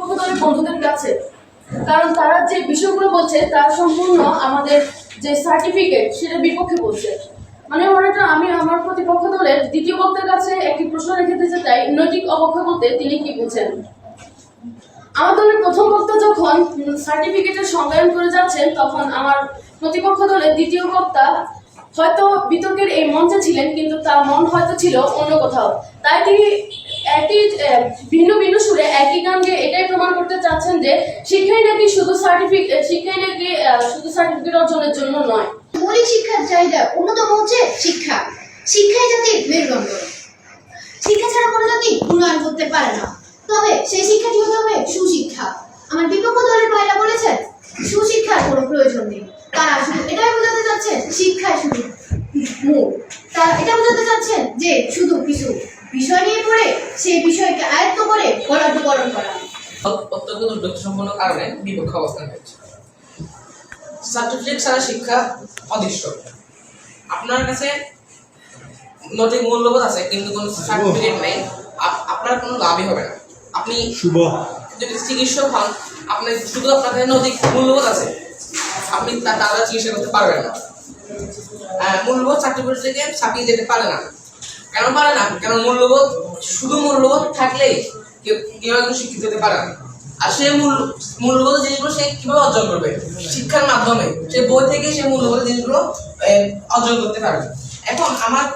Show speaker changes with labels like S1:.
S1: পক্ষদলের বন্ধুদের কাছে। কারণ তারা যে বিষয়গুলো বলছে, তার সম্পূর্ণ আমাদের যে সার্টিফিকেট সেটার বিপক্ষে বলছে। মানে ওনাটা আমি আমার প্রতিপক্ষ দলের দ্বিতীয় বক্তার কাছে একটি প্রশ্ন রেখে দিতে চাই, নৈতিক অবক্ষয় বলতে তিনি কি বুঝেন? আমার দলের প্রথম বক্তা যখন সার্টিফিকেটের সংজ্ঞায়ন করে যাচ্ছেন, তখন আমার প্রতিপক্ষ দলের দ্বিতীয় বক্তা হয়তো বিতর্কের এই মঞ্চে ছিলেন, কিন্তু তার মন হয়তো ছিল অন্য কোথাও। তাই তিনি একই ভিন্ন ভিন্ন সুরে একই গান গেয়ে এটাই প্রমাণ করতে চাচ্ছেন যে শিক্ষাই নাকি শুধু সার্টিফিকেট শিক্ষাই নাকি শুধু সার্টিফিকেট অর্জনের জন্য নয়।
S2: মৌলিক শিক্ষার চাহিদা অন্যতম হচ্ছে শিক্ষা। শিক্ষাই জাতির মেরুদণ্ড। শিক্ষা ছাড়া কোনো জাতি উন্নয়ন করতে পারে না। তবে সেই শিক্ষাটি হতে হবে? সুশিক্ষা। আমার বিপক্ষ দলের ভাইরা বলেছেন, সুশিক্ষার কোনো প্রয়োজন নেই। তারা শুধু এটাই বোঝাতে চাচ্ছেন শিক্ষায় শুধু মূল। তারা এটা বোঝাতে চাচ্ছেন যে শুধু কিছু। সেই বিষয়কে আয়ত্ত করে বরাদ্দকরণ করা
S3: অত্যন্ত দুর্যোগ সম্পন্ন কারণে বিপক্ষ অবস্থান হয়েছে সার্টিফিকেট ছাড়া শিক্ষা অদৃশ্য। আপনার কাছে নৈতিক মূল্যবোধ আছে কিন্তু কোনো সার্টিফিকেট নাই। আপ- আপনার কোনো লাভই হবে না। আপনি
S4: শুভ।
S3: যদি চিকিৎসক হন আপনার শুধু আপনার কাছে নৈতিক মূল্যবোধ আছে আপনি তা তারা চিকিৎসা করতে পারবেন না। মূল্যবোধ সার্টিফিকেট থেকে ছাপিয়ে যেতে পারে না। কেন পারে না? কেন মূল্যবোধ? শুধু মূল্যবোধ থাকলেই কেউ একজন শিক্ষিত হতে পারে না। আর সে মূল, মূল্যবোধ জিনিসগুলো সে কীভাবে অর্জন করবে? শিক্ষার মাধ্যমে। সে বই থেকে সে মূল্যবোধ জিনিসগুলো অর্জন করতে পারবে। এখন আমার